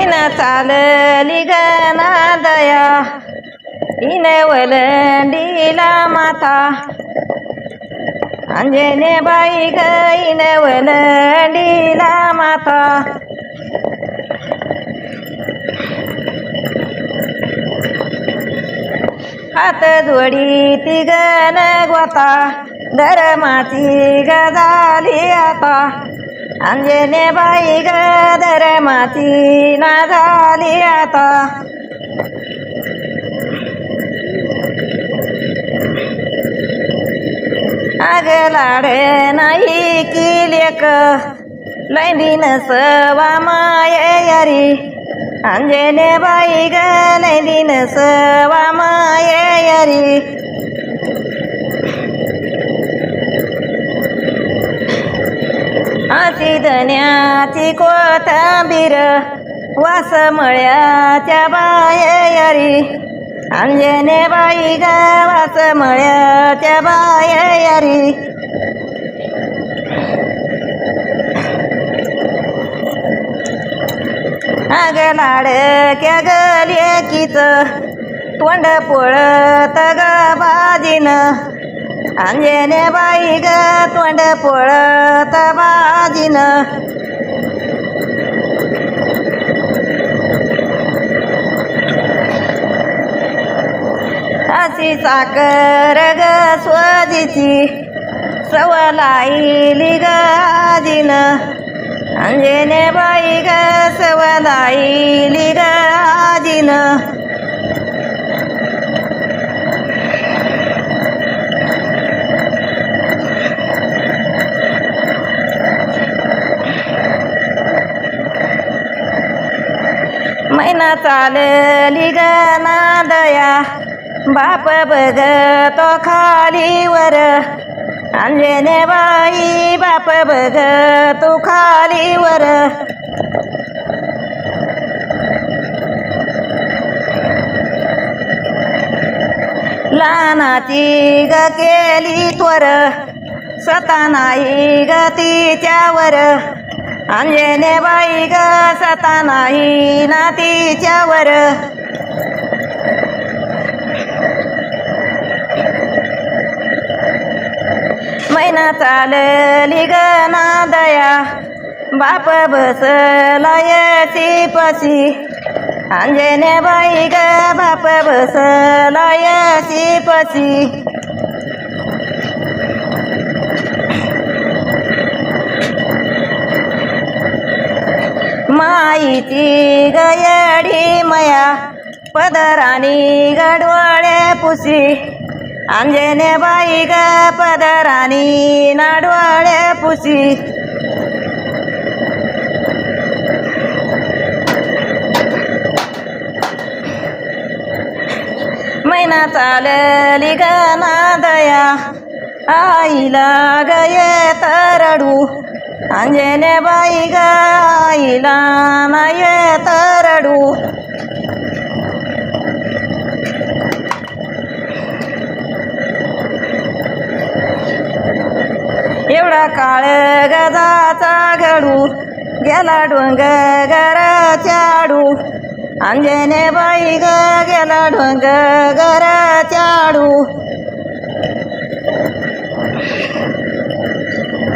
मैना चालली गना दया इने वलंडीला माता अंजने बाई ग इने वलंडीला माता हात जोडी ती गण गोता धरमाची गजाली आता. अंजने बाई ग माती ना झाली आता. अग लाडे नाही की लेक लैंदीन सवा मायरी अंजने बाई ग लैंदीन सवा मायरी यारी आची धन्याची वास मळ्याच्या बाय अंजने बाई ग वास मळ्याच्या बाय अग लाडक्या गलेकीच तोंड पोळत ग बाजीन. अंजने बाई ग तोंड पोळत बाजीन अशी साखर ग स्वजीची सवलाईली ग आजीन अंजने बाई ग सवलाईली ग आजीन मैना चालली ग नादया बाप बघतो खालीवर. अंजने बाई बाप बघतो खालीवर. लानाची ग केली त्वर. स्वतः नाही ग तिच्यावर. अंजने बाई ग सता नाही ना तिच्यावर. मैना चालली ग ना दया. बाप बसलायची पशी अंजने बाई ग बाप बसलायची पशी माईची गयडी मया. पदराणी गडवळे पुसी. अंजने बाई ग पदराणी नाडवळे पुसी. मैना चालली ग नादया आईला गये तरडू. अंजने बाई ग आईला नाय तरडू एवढा काळ गजाचा घडू गेला डोंगर चाडू अंजने बाई ग गेला डोंगर चाडू